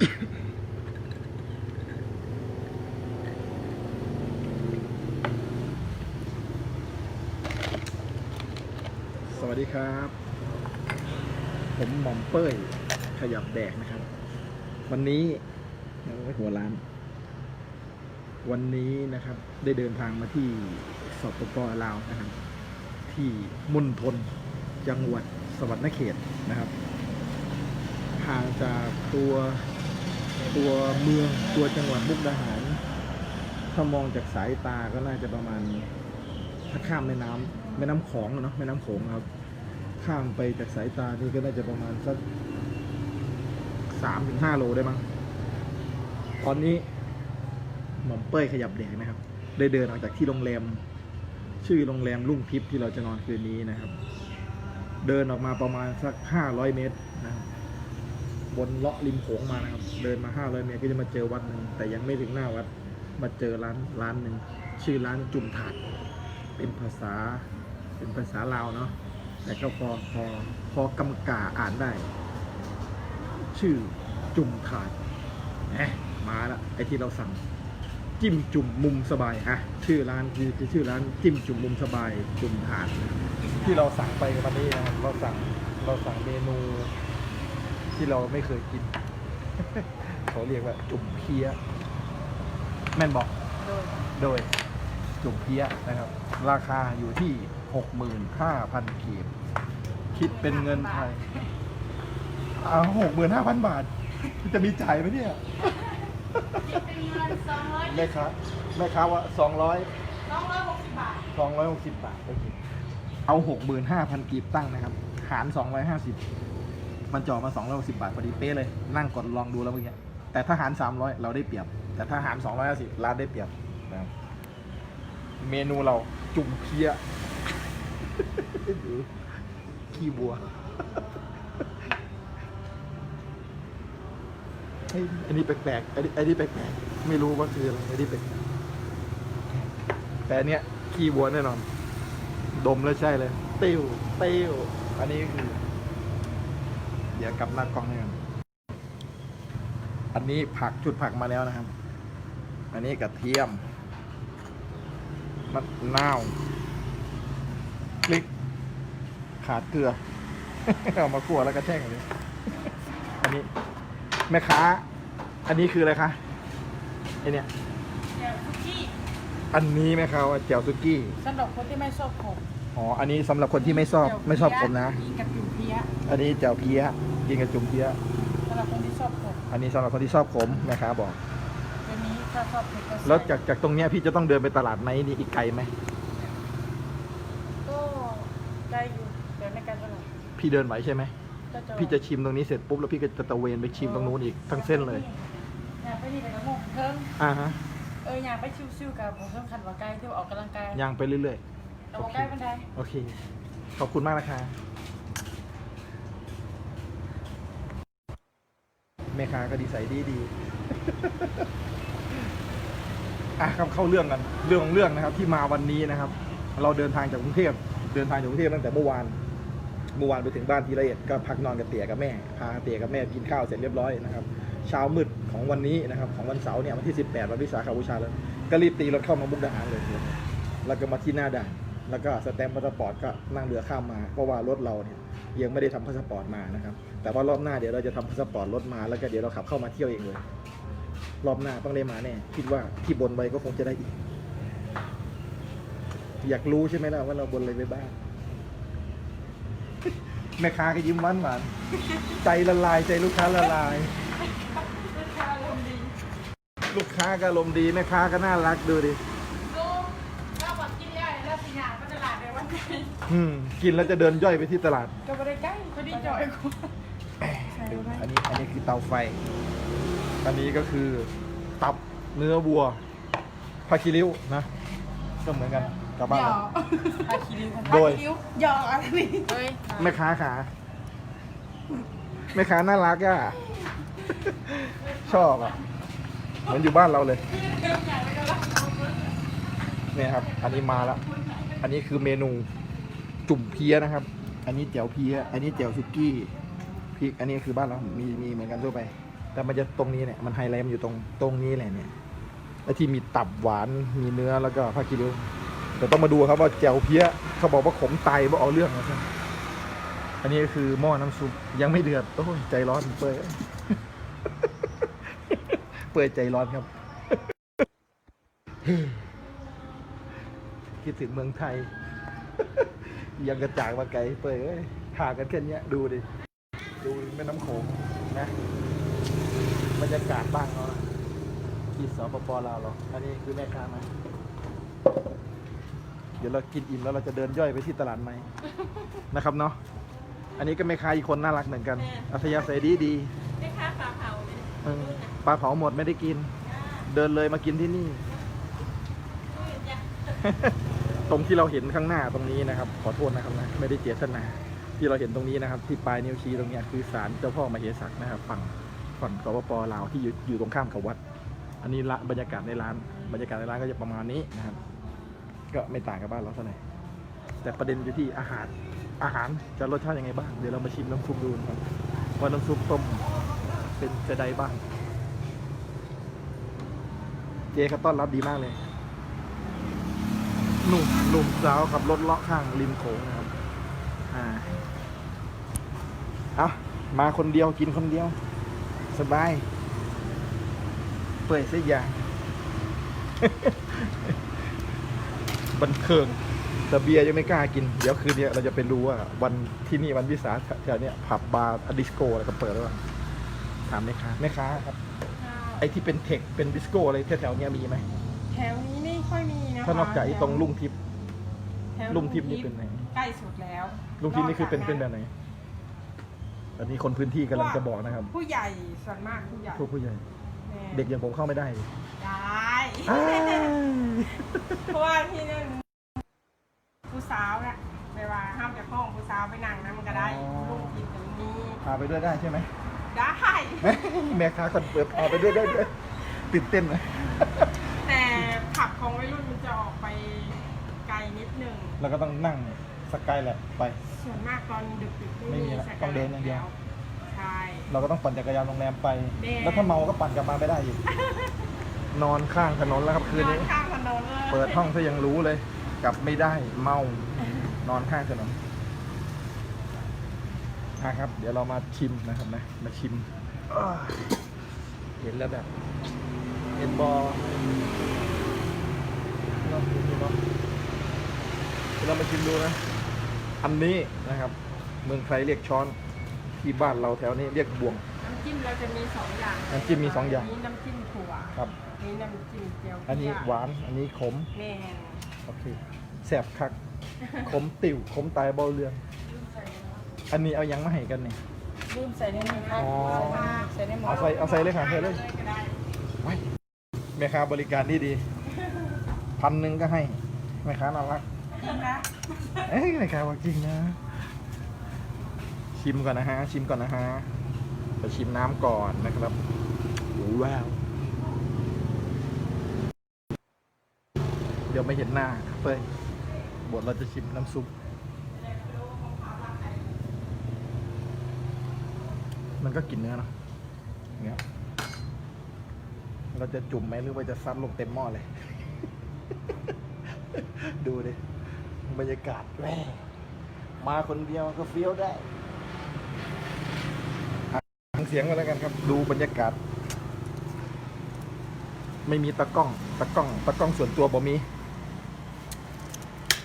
สวัสดีครับ ผมหม่อมเป้ย ขยับแดกนะครับ วันนี้โอ้ยหัวร้าน วันนี้นะครับ ได้เดินทางมาที่สปปลาวนะครับ ที่มณฑลจังหวัดสวรรณเขตนะครับห่างจากตัว ตัวเมืองตัวจังหวัดมุกดาหาร ถ้ามองจากสายตาก็น่าจะประมาณถ้าข้ามแม่น้ำแม่น้ำของอะเนาะแม่น้ำโขงครับ ข้ามไปจากสายตานี่ก็น่าจะประมาณสักสามถึงห้าโลได้มั้งตอนนี้หม่อมเป้ยขยับแดกนะครับ ได้เดินออกจากที่โรงแรม ชื่อโรงแรมรุ่งทิพย์ที่เราจะนอนคืนนี้นะครับ เดินออกมาประมาณสักห้าร้อยเมตรนะครับ บนเลาะริมโขงมานะครับ เดินมาห้าร้อยเมตรก็จะมาเจอวัดหนึ่งแต่ยังไม่ถึงหน้าวัด มาเจอร้านร้านหนึ่งชื่อร้านจุ่มถาด เป็นภาษา เป็นภาษาลาวเนาะ แต่ก็พอพอพอกำกาอ่านได้ ชื่อจุ่มถาดแหมมาละไอที่เราสั่งจิ้มจุ่มมุมสบายฮะชื่อร้านคือคือชื่อร้านจิ้มจุ่มมุมสบายจุ่มถาดที่เราสั่งไปวันนี้นะครับเราสั่งเราสั่งเมนู ที่เราไม่เคยกิน เขาเรียกว่าจุ่มเพี้ย แม่นบอกโดยจุ่มเพี้ยนะครับ ราคาอยู่ที่ 65,000กีบคิดเป็นเงินไทยอ้าว65,000บาท จะมีจ่ายไหมเนี่ย คิดเป็นเงินสองร้อยแม่ค้าแม่ค้าว่า200สองร้อยหกสิบบาท260บาทโอเคเอา65,000กีบตั้งนะครับ หาร250 มันจะออกมา260 บาทพอดีเป๊ะเลย นั่งกดลองดูแล้วเมื่อกี้แต่ถ้าหาร 300 เราได้เปรียบ แต่ถ้าหาร 250ร้านได้เปรียบนะครับเมนูเราจุ่มเพี้ยดูขี้บัวเฮ้ยอันนี้แปลกๆอันนี้อันนี้แปลกๆไม่รู้ว่าคืออะไรอันนี้แปลกแต่อันเนี้ยขี้บัวแน่นอน ดมแล้วใช่เลยติ้วติ้วอันนี้คือ เดี๋ยวกลับหน้ากล้องให้กันอันนี้ผักจุดผักมาแล้วนะครับ อันนี้กระเทียมมะนาวพริก ขาดเกลือ เอามาคั่วแล้วก็แช่งเลย อันนี้แม่ค้า อันนี้คืออะไรคะไอเนี่ยเดี๋ยวคุกกี้อันนี้แม่ค้าว่าแจ่วซุกี้ สำหรับคนที่ไม่ชอบขมอ๋อ อันนี้สำหรับคนที่ไม่ชอบเดี๋ยวไม่ชอบผมนะกินกับจุ่มเพี้ย อันนี้แจ่วเพี้ย กินกับจุ่มเพี้ยสำหรับคนที่ชอบขมอันนี้สำหรับคนที่ชอบขมแม่ค้าบอก ตัวนี้ถ้าชอบเผ็ดก็ใส่แล้วจากจากตรงเนี้ยพี่จะต้องเดินไปตลาดไหนนี่อีกไกลไหมก็ได้อยู่เดี๋ยวในการตลาดพี่เดินไหวใช่ไหมก็จะพี่จะชิมตรงนี้เสร็จปุ๊บแล้วพี่ก็จะตะเวนไปชิมตรงนู้นอีกทั้งเส้นเลยอยากไปนี่แต่กระโมงเพิ่มอ่าฮะเอออยากไปชิวๆกับผมเพิ่มคันว่าใกล้ที่ว่าออกกำลังกายย่างไปเรื่อยแต่ว่าใกล้บันได ๆ โอเค ขอบคุณมากนะคะ ม่ค้าก็ดีใส่ดีดีอะครับเข้าเรื่องกันเรื่องของเรื่องนะครับ ที่มาวันนี้นะครับ เราเดินทางจากกรุงเทพเดินทางจากกรุงเทพตั้งแต่เมื่อวานเมื่อวานไปถึงบ้านทีละเอียดก็พักนอนกับเตี่ยกับแม่พาเตี่ยกับแม่กินข้าวเสร็จเรียบร้อยนะครับเช้ามืดของวันนี้นะครับ ของวันเสาร์เนี่ยวันที่ 18 วันวิสาขบูชาแล้วก็รีบตีรถเข้ามามุกดาหารเลย แล้วก็มาที่หน้าด่าน แล้วก็สแตมป์พาสปอร์ตก็นั่งเรือข้ามมา เพราะว่ารถเราเนี่ยยังไม่ได้ทำพาสปอร์ตมานะครับ แต่ว่ารอบหน้าเดี๋ยวเราจะทำพาสปอร์ตรถมาแล้วก็เดี๋ยวเราขับเข้ามาเที่ยวเองเลย รอบหน้าต้องได้มาแน่คิดว่าที่บนไว้ก็คงจะได้อีก อยากรู้ใช่ไหมล่ะว่าเราบนอะไรไปบ้าง แม่ค้าก็ยิ้มหวานหวานๆใจละลายใจลูกค้าละลายลูกค้าอารมณ์ดีลูกค้าก็อารมณ์ดีแม่ค้าก็น่ารักดูดิ ลูกถ้าบอกกินแล้วแล้วสิหยางก็ตลาดในวันนี้ อืมกินแล้วจะเดินย่อยไปที่ตลาด ก็ไม่ได้ใกล้พอดีจอยกูดูอันนี้อันนี้คือเตาไฟ อันนี้ก็คือตับเนื้อวัวพาคิริ้วนะก็เหมือนกันกับบ้านเราพาคิริวโดยหยอกอะไรนี่เฮ้ยแม่ค้าขาแม่ค้าน่ารักอะ ชอบอะ เหมือนอยู่บ้านเราเลย เนี่ยครับ อันนี้มาแล้ว อันนี้คือเมนู จุ่มเพี้ยนะครับ อันนี้แจ่วเพี้ย อันนี้แจ่วซุกี้พริกอันนี้คือบ้านเรา มีมีเหมือนกันทั่วไป แต่มันจะตรงนี้เนี่ย มันไฮไลท์มันอยู่ตรงตรงนี้แหละเนี่ยไอ้ที่มีตับหวาน มีเนื้อแล้วก็ผ้ากิริ้วแต่ต้องมาดูครับว่าแจ่วเพี้ย เขาบอกว่าขมไตว่าเอาเรื่องนะครับอันนี้ก็คือหม้อน้ำซุปยังไม่เดือดโอ้ยใจร้อนเปื่อยเปื่อยใจร้อนครับ คิดถึงเมืองไทย ยังกระจากมาไกลเปื่อยเอ้ยห่างกันแค่เนี้ยดูดิ ดูแม่น้ำโขงนะบรรยากาศบ้างเนาะที่สปปลาวเราอันนี้คือแม่ค้าไหมเดี๋ยวเรากินอิ่มแล้วเราจะเดินย่อยไปที่ตลาดไหมนะครับเนาะอันนี้ก็แม่ค้าอีกคนน่ารักเหมือนกัน อัธยาศัยดีดีไม่ค่าปลาเผาเลยๆเออปลาเผาหมดไม่ได้กิน เดินเลยมากินที่นี่ ตรงที่เราเห็นข้างหน้าตรงนี้นะครับ ขอโทษนะครับนะไม่ได้เจตนาที่เราเห็นตรงนี้นะครับ ที่ปลายนิ้วชี้ตรงนี้คือศาลเจ้าพ่อมเหสักนะครับ ฝั่งฝั่งสปปลาวที่อยู่อยู่ตรงข้ามกับวัด อันนี้ละบรรยากาศในร้าน บรรยากาศในร้านก็จะประมาณนี้นะครับ ก็ไม่ต่างกับบ้านเราเท่าไหร่แต่ประเด็นอยู่ที่อาหารอาหารจะรสชาติยังไงบ้างเดี๋ยวเรามาชิมน้ำซุปดูนะครับว่าน้ำซุปต้มเป็นจะใดบ้าง เจ๊เขาต้อนรับดีมากเลย หนุ่มหนุ่มสาวขับรถเลาะข้างริมโขงนะครับ อ่า เอามาคนเดียวกินคนเดียว สบาย เปื่อยเสียอย่างบันเทิงแต่เบียร์ยังไม่กล้ากิน เดี๋ยวคืนนี้เราจะไปรู้ว่า วันที่นี่วันวิสาขะแถวเนี้ยผับบาร์ดิสโก้อะไรก็เปิดแล้วถามแม่ค้าแม่ค้าครับ ไอ้ที่เป็นเทคเป็นดิสโก้อะไรแถวๆเนี้ยมีไหมแถวนี้ไม่ค่อยมีนะคะ ถ้านอกจากไอ้ตรงลุงทิพย์แถวลุงทิพย์นี่เป็นไงใกล้สุดแล้วลุงทิพย์นี่คือเป็นเป็นแบบไหนอันนี้คนพื้นที่กำลังจะบอกนะครับผู้ใหญ่ส่วนมากผู้ใหญ่พวกผู้ใหญ่แม่เด็กอย่างผมเข้าไม่ได้ได้อ้ายเพราะว่าที่นั่นผู้สาวน่ะไปว่าห้ามจากห้องผู้สาวไปนั่งนะมันก็ได้ลูกกินตรงนี้พาไปด้วยได้ใช่ไหมได้แม่ค้าคนเปิดพาไปด้วยได้ด้วยตื่นเต้นนะแต่ ผับของวัยรุ่นมันจะออกไปไกลนิดหนึ่งแล้วก็ต้องนั่งสกายแลบไป ส่วนมากตอนดึกๆไม่มีละสกต้องเดินอย่างเดียว ใช่ เราก็ต้องปั่นจักรยานโรงแรมไป แน่ แล้วถ้าเมาก็ปั่นกลับมาไม่ได้อีก นอนข้างถนนแล้วครับคืนนอนี้ นข้างถนนเลยเปิดห้องซะยังรู้เลย กลับไม่ได้เมา นอนข้างถนนอะครับ เดี๋ยวเรามาชิมนะครับนะ มาชิมอ้าวเห็นแล้วแบบเห็นบอเนาะดูเนาะเดี๋ยวเรามาชิมดูนะ อันนี้นะครับ เมืองไทยเรียกช้อน ที่บ้านเราแถวนี้เรียกบ่วง น้ำจิ้มเราจะมีสองอย่างน้ำจิ้มมีสองอย่าง นี้น้ำจิ้มถั่วครับ นี่น้ำจิ้มเจียวอันนี้หวาน อันนี้ขม แม่นโอเคแสบคัก ขมติ่วขมตายเบาเรืองอันนี้เอายังมาให้กันเนี่ย ลืมใส่ในนี้ครับอ๋อ ใส่ในหม้อเอาใส่เอาใส่เลยค่ะใส่เลย ก็ได้ไว้แม่ค้าบริการที่ดี พันหนึ่งก็ให้แม่ค้าน่ารักจริงนะเอ้ยแม่ค้าว่าจริงนะ ชิมก่อนนะฮะ ชิมก่อนนะฮะไปชิมน้ำก่อนนะครับว้าวเดี๋ยวไม่เห็นหน้าเฟ้ยบทเราจะชิมน้ำซุป มันก็กินเนื้อเนาะเนี้ยเราจะจุ่มไหมหรือว่าจะซัดลงเต็มหม้อเลย ดูดิบรรยากาศแม่มาคนเดียวก็เฟี้ยวได้ฟังเสียงมาแล้วกันครับ ดูบรรยากาศ ไม่มีตะกล้องตะกล้องตะกล้องส่วนตัวบ่มี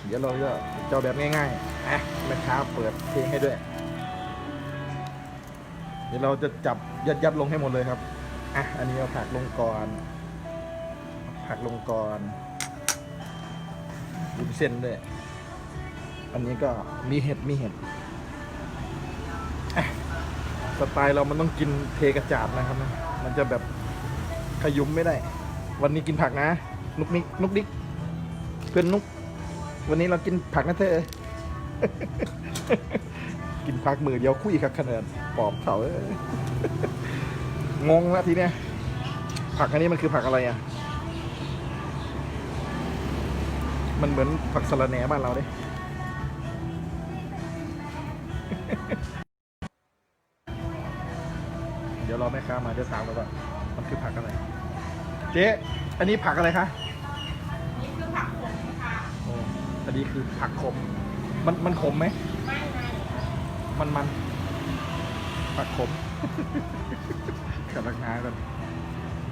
เดี๋ยวเราจะเจ้าแบบง่ายๆอะแม่ค้าเปิดเพลงให้ด้วย เดี๋ยวเราจะจับยัดยัดๆลงให้หมดเลยครับอะอันนี้เอาผักลงก่อนผักลงก่อน วุ้นเส้นด้วย อันนี้ก็มีเห็ดมีเห็ดสไตล์เรามันต้องกินเทกระจาดนะครับนะมันจะแบบขยุมไม่ได้ วันนี้กินผักนะ นุกนิกนุกดิกเพื่อนนุก วันนี้เรากินผักนะเธอ กินผักมือเดียวคุยกับขนาดปอบเขาเองงล้วทีเนี้ยผักอันนี้มันคือผักอะไรอะ มันเหมือนผักสะระแหน่บ้านเราเด้เดี๋ยวยวรอแม่ค้ามาเดี๋ยวถามเลยว่ามันคือผักอะไร เจ๊ อันนี้ผักอะไรคะนี่คือผักขมค่ะโอ้อันนี้คือผักขม มันมันขมไหมไม่ไม่มันมันผักขมกับราคากัน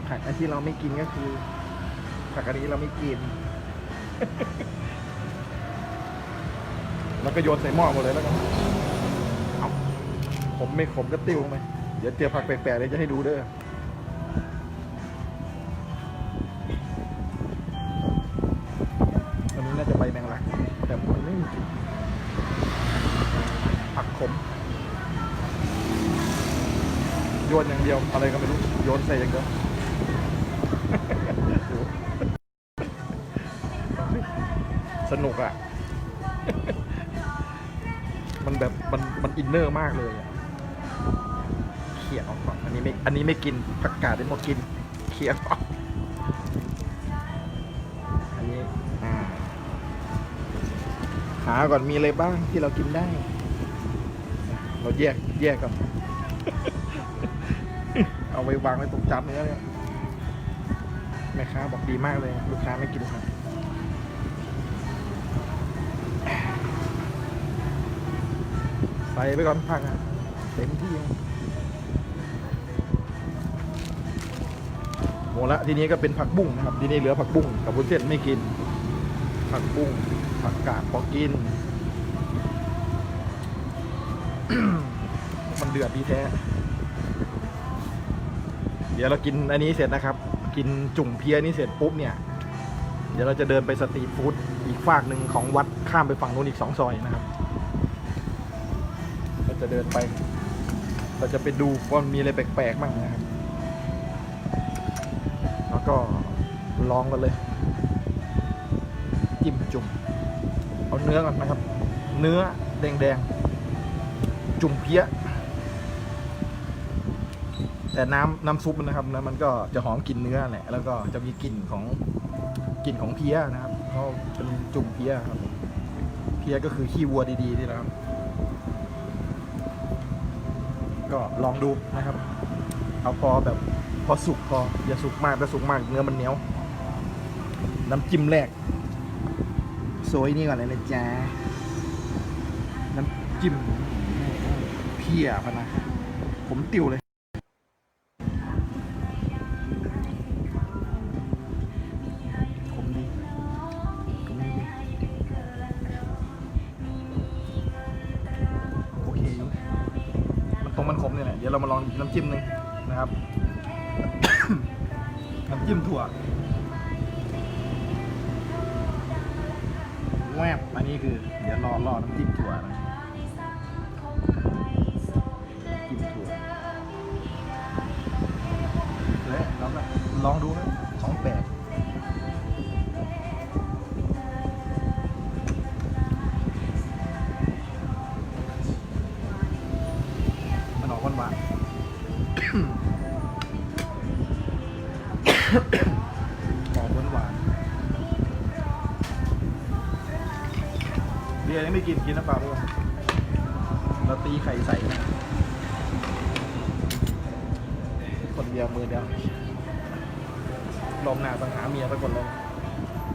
ผักอันที่เราไม่กินก็คือผักอันนี้เราไม่กิน แล้วก็โยนใส่หม้อหมดเลยแล้วกันเอาผมไม่ขมก็ติ้วไหมเดี๋ยวเจอผักแปลกๆเลยจะให้ดูเด้ออันนี้น่าจะใบแมงลัก แต่มันไม่มีกลิ่นผักขม โยนอย่างเดียวอะไรก็ไม่รู้ โยนใส่อย่างเดียว กอะ มันแบบมันมันอินเนอร์มากเลยอะเขี่ยออกก่อนอันนี้ไม่อันนี้ไม่กินผักกาดได้หมดกินเขี่ยออกอันนี้อ่าหาก่อนมีอะไรบ้างที่เรากินได้ เราแยกแยกก่อน เอาไว้วางไว้ตรงจานเนื้อเนี่ยแม่ค้าบอกดีมากเลย ลูกค้าไม่กินครับ ใส่ไปก่อนผักอะเต็มที่อะหมดละทีนี้ก็เป็นผักบุ้งนะครับ ทีนี้เหลือผักบุ้งกับวุ้นเส้นไม่กิน ผักบุ้งผักกาดพอกิน มันเดือดดีแท้ เดี๋ยวเรากินอันนี้เสร็จนะครับ กินจุ่มเพียนี้เสร็จปุ๊บเนี่ย เดี๋ยวเราจะเดินไปสตรีทฟู้ดอีกฝากหนึ่งของวัดข้ามไปฝั่งนู้นอีกสองซอยนะครับ จะเดินไป เราจะไปดูว่ามีอะไรแปลกๆบ้างนะครับ แล้วก็ลองกันเลย จิ้มจุ่ม เอาเนื้อก่อนนะครับ เนื้อแดงๆ จุ่มเพี้ย แต่น้ำน้ำซุปนะครับนะมันก็จะหอมกลิ่นเนื้อแหละ แล้วก็จะมีกลิ่นของกลิ่นของเพี้ยนะครับเพราะเป็นจุ่มเพี้ยครับผมเพี้ยก็คือขี้วัวดีๆนี่นะครับ ก็ลองดูนะครับ เอาพอแบบพอสุกพออย่าสุกมากถ้าสุกมากเนื้อมันเหนียว น้ำจิ้มแรกโซยนี่ก่อนเลยนะจ๊ะน้ำจิ้มเพี้ยพนะผมติวเลย จิ้มหนึ่งนะครับ น้ำจิ้มถั่วแวบอันนี้คือ เดี๋ยวรอรอน้ำจิ้มถั่วนะจิ้มถั่วแล้ยลองดูนะ คนเดียวมือเดียวลมหนาต้องหาเมียสักคนเลย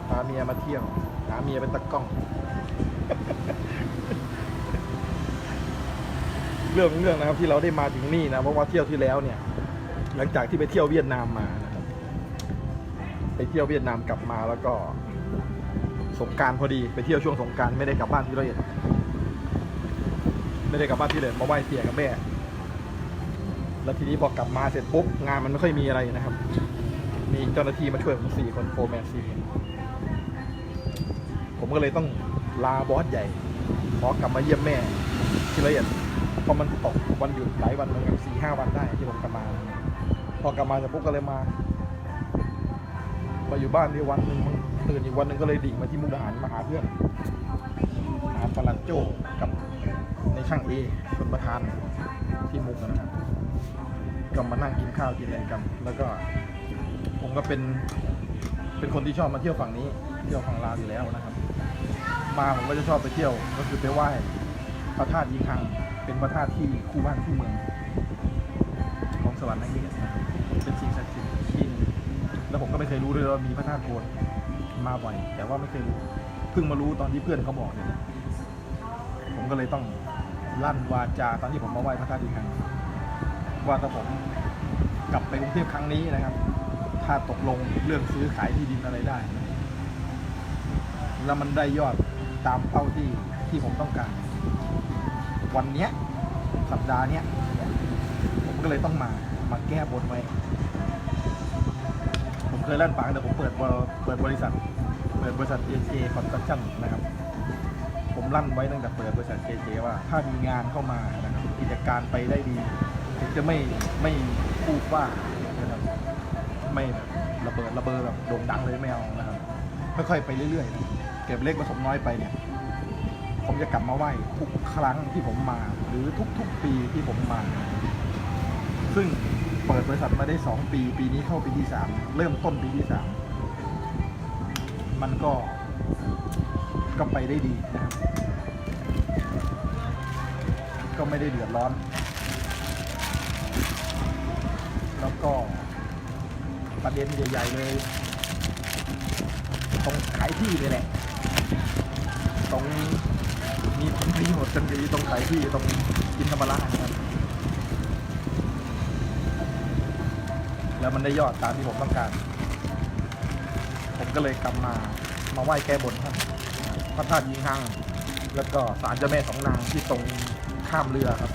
พาเมียมาเที่ยว หาเมียเป็นตะกล้อง เรื่องเรื่องนะครับที่เราได้มาถึงนี่นะเพราะว่าเที่ยวที่แล้วเนี่ย หลังจากที่ไปเที่ยวเวียดนามมานะครับ ไปเที่ยวเวียดนามกลับมาแล้วก็สงการพอดีไปเที่ยวช่วงสงการไม่ได้กลับบ้านที่ร้อยเอ็ด ไม่ได้กลับบ้านที่เลยมาไหว้เตี่ยกับแม่ แล้วทีนี้พอกลับมาเสร็จปุ๊บงานมันไม่ค่อยมีอะไรนะครับ มีเจ้าหน้าที่มาช่วยผมสี่คนโฟร์แมนสี่คนผมก็เลยต้องลาบอสใหญ่ ขอกลับมาเยี่ยมแม่ที่ละเอียดเพราะมันตกวันหยุดหลายวันเหมือนกันสี่ห้าวันได้ที่ผมกลับมา พอกลับมาเสร็จปุ๊บก็เลยมามาอยู่บ้านที่วันหนึ่งตื่นอีกวันหนึ่งก็เลยดิ่งมาที่มุกดาหารมาหาเพื่อนหาปลัดโจกับ ในช่างเอคนประธานที่มุกนะครับก็มานั่งกินข้าวกินอะไรกัน แล้วก็ ผมก็เป็นเป็นคนที่ชอบมาเที่ยวฝั่งนี้ เที่ยวฝั่งลาวอยู่แล้วนะครับ มาผมก็จะชอบไปเที่ยว ก็คือไปไหว้พระธาตุยิงคัง เป็นพระธาตุที่คู่บ้านคู่เมือง ของสวรรค์นั่นเองนะครับเป็นสิ่งศักดิ์สิทธิ์ที่หนึ่งแล้วผมก็ไม่เคยรู้เลยว่ามีพระธาตุโพนมาบ่อยแต่ว่าไม่เคยรู้เพิ่งมารู้ตอนที่เพื่อนเขาบอกเนี่ยผมก็เลยต้อง ลั่นวาจาตอนที่ผมมาไหว้พระธาตุอีกครั้งว่าถ้าผมกลับไปกรุงเทพครั้งนี้นะครับ ถ้าตกลงเรื่องซื้อขายที่ดินอะไรได้ แล้วมันได้ยอดตามเป้าที่ที่ผมต้องการ วันเนี้ยสัปดาห์เนี้ยผมก็เลยต้องมามาแก้บนไว้ ผมเคยเล่นปากแต่ผมเปิดเปิดบริษัท เปิดบริษัท JJ Construction นะครับ ลั่นไว้ตั้งแต่เปิดบริษัท JJ ว่า ถ้ามีงานเข้ามานะครับกิจการไปได้ดีถึงจะไม่ไม่พูดว่านะครับไม่แบบระเบิดระเบ้อแบบโด่งดังเลยไม่เอานะครับค่อยๆไปเรื่อยๆ เก็บเล็กผสมน้อยไปเนี่ยผมจะกลับมาไหว้ทุกครั้งที่ผมมา หรือทุกๆปีที่ผมมา ซึ่งเปิดบริษัทมาได้สองปี ปีนี้เข้าปีที่สามเริ่มต้นปีที่สามมันก็ ก็ไปได้ดีนะครับ ก็ไม่ได้เดือดร้อน แล้วก็ประเด็นใหญ่ ๆ เลย ตรงขายที่เลยแหละ ตรงมีผลประโยชน์กันดีตรงขายที่ตรงกินธรรมรานะครับแล้วมันได้ยอดตามที่ผมต้องการ ผมก็เลยกลับมามาไหว้แก้บนท่าน พระธาตุยิงหัง แล้วก็ศาลเจ้าแม่สองนางที่ตรงข้ามเรือครับ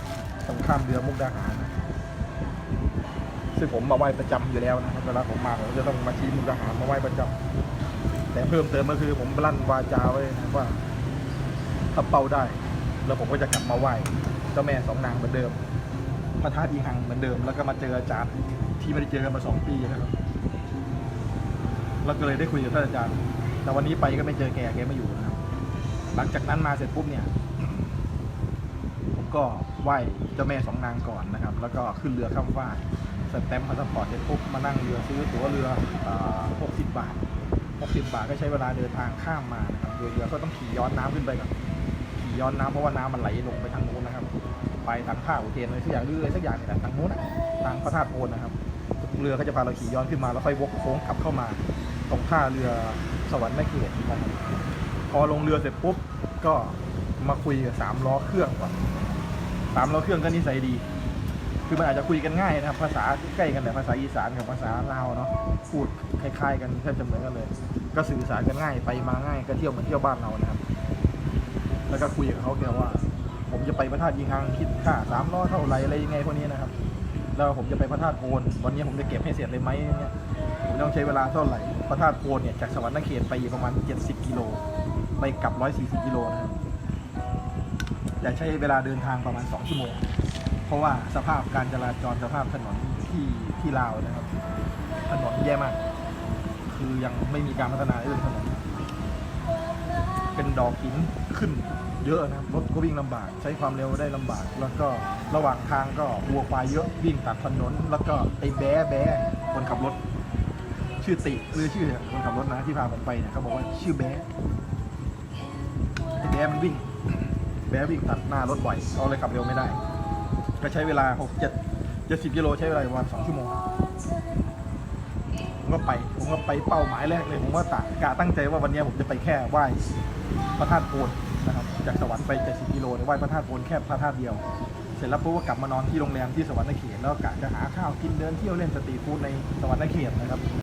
ตรงข้ามเรือมุกดาหารนะซึ่งผมมาไหว้ประจำอยู่แล้วนะครับเวลาผมมาผมจะต้องมาชี้มุกดาหารมาไหว้ประจำแต่เพิ่มเติมก็คือผมลั่นวาจาไว้นะว่าถ้าเป้าได้ แล้วผมก็จะกลับมาไหว้เจ้าแม่สองนางเหมือนเดิมพระธาตุอีหังเหมือนเดิม แล้วก็มาเจออาจารย์ที่ไม่ได้เจอกันมาสองปีนะครับแล้วก็เลยได้คุยกับท่านอาจารย์ แต่วันนี้ไปก็ไม่เจอแก แกไม่อยู่นะ หลังจากนั้นมาเสร็จปุ๊บเนี่ยผมก็ไหว้เจ้าแม่สองนางก่อนนะครับ แล้วก็ขึ้นเรือข้ามฟากสแตมป์พาสปอร์ตเสร็จปุ๊บมานั่งเรือซื้อตั๋วเรือหกสิบาทหกสิบาทก็ใช้เวลาเดินทางข้ามมานะครับโดยเรือก็ต้องขี่ย้อนน้ำขึ้นไปกับขี่ย้อนน้ำเพราะว่าน้ำมันไหลลงไปทางโน้นนะครับ ไปทางท่าอุเทนอะไรสักอย่างหรืออะไรสักอย่างนี่แหละทางโน้นอะทางพระธาตุโพนนะครับ เรือก็จะพาเราขี่ย้อนขึ้นมาแล้วค่อยวกโค้งกลับเข้ามา ตรงท่าเรือสวรรค์แม่เกศนะครับ อลงเรือเสร็จปุ๊บก็มาคุยกับสามล้อเครื่องก่อนสามล้อเครื่องก็นิสัยดี คือมันอาจจะคุยกันง่ายนะครับ ภาษาใกล้กันแต่ภาษาอีสานกับภาษาลาวเนาะพูดคล้ายๆ กันแทบจะเหมือนกันเลย ก็สื่อสารกันง่ายไปมาง่ายก็เที่ยวเหมือนเที่ยวบ้านเรานะครับ แล้วก็คุยกับเขาแกว่า ผมจะไปพระธาตุยิงฮังคิดค่าสามล้อเท่าไหรอะไรยังไงพวกนี้นะครับแล้วผมจะไปพระธาตุโพนวันนี้ผมจะเก็บให้เสร็จเลยไหมเนี่ยผมต้องใช้เวลาเท่าไหร่พระธาตุโพนเนี่ยจากสวรรค์นเขตไปอีกประมาณ 70 กิโล ไปกลับ 140กิโลนะครับจะใช้เวลาเดินทางประมาณ 2 ชั่วโมง เพราะว่าสภาพการจราจรสภาพถนนที่ที่ลาวนะครับ ถนนแย่มาก คือยังไม่มีการพัฒนาเรื่องถนน เป็นดอกหินขึ้นเยอะนะครับรถก็วิ่งลำบาก ใช้ความเร็วได้ลำบาก แล้วก็ระหว่างทางก็วัวควายเยอะวิ่งตัดถนน แล้วก็ไอ้แบ๊ะแบ๊ะคนขับรถ ชื่อติหรือชื่อคนขับรถนะที่พาผมไปเนี่ยเขาบอกว่าชื่อแบ๊ะ แบมันวิ่ง แบ๊ะวิ่งตัดหน้ารถบ่อยเขาเลยขับเร็วไม่ได้ ก็ใช้เวลาหกเจ็ดเจ็ดสิบกิโลใช้เวลาประมาณสองชั่วโมงผมก็ไป ผมก็ไปเป้าหมายแรกเลย ผมว่าตะกะตั้งใจว่าวันนี้ผมจะไปแค่ไหว้พระธาตุโพนนะครับ จากสวรรค์ไป70กิโลเนี่ยไหว้พระธาตุโพนแค่พระธาตุเดียว เสร็จแล้วปุ๊บก็กลับมานอนที่โรงแรมที่สวรรค์เขตแล้วกะจะหาข้าวกินเดินเที่ยวเล่นสตรีทฟู้ดในสวรรค์เขตนะครับ